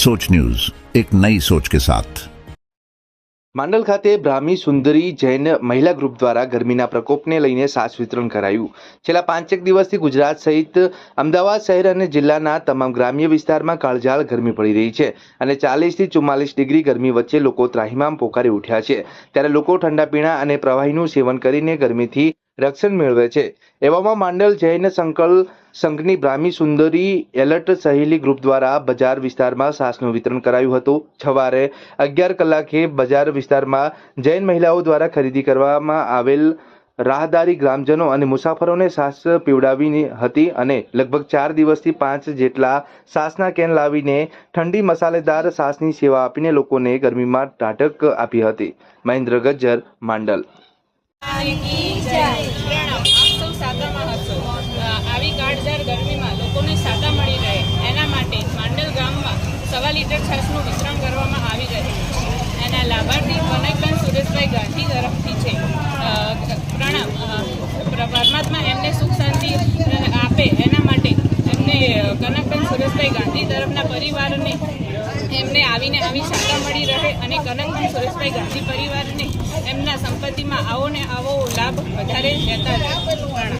सोच न्यूज एक नई सोच के साथ માંડલ ખાતે બ્રાહ્મી સુંદરી જૈન મહિલા ગ્રુપ દ્વારા ગરમીના પ્રકોપને લઈને સાસ વિતરણ કરાયું છેલ્લા પાંચેક દિવસથી ગુજરાત સહિત અમદાવાદ શહેર અને જિલ્લાના તમામ ગ્રામ્ય વિસ્તારમાં કાળઝાળ ગરમી પડી રહી છે અને ચાલીસથી ચુમ્માલીસ ડિગ્રી ગરમી વચ્ચે લોકો ત્રાહિમામ પોકારી ઉઠ્યા છે ત્યારે લોકો ઠંડા પીણા અને પ્રવાહીનું સેવન કરીને ગરમીથી રક્ષણ મેળવે છે. એવામાં માંડલ જૈન સંકલ સંઘની બ્રાહ્મી સુંદરી એલર્ટ સહેલી ગ્રુપ દ્વારા બજાર વિસ્તારમાં સાસનું વિતરણ કરાયું હતું. સવારે અગિયાર કલાકે બજાર વિસ્તારમાં જૈન મહિલાઓ દ્વારા ખરીદી કરવામાં આવેલ રાહદારી ગ્રામજનો અને મુસાફરોને સાસ પીવડાવી હતી અને લગભગ ચાર દિવસથી પાંચ જેટલા સાસના કેન લાવીને ઠંડી મસાલેદાર સાસની સેવા આપીને લોકોને ગરમીમાં ટાટક આપી હતી. મહેન્દ્ર ગજ્જર, માંડલ. આપ સૌ સાદામાં હશો આવી કાળઝાળ ગરમીમાં લોકોને સાદા મળી રહે. એના માટે માંડલ ગામમાં સવા લીટર છાસનું વિતરણ કરવામાં આવી રહ્યું છે. એના લાભાર્થી કનકબેન સુરેશભાઈ ગાંધી તરફથી છે. પ્રણામ. પરમાત્મા એમને સુખ શાંતિ આપે એના માટે એમને કનકબેન સુરેશભાઈ ગાંધી તરફના પરિવારને એમને આવીને આવી શાખા મળી રહે અને કનકબેન સુરેશભાઈ ગાંધી પરિવારને એમના સંપત્તિમાં આવો ને આવો લાભ વધારે લેતા રહે.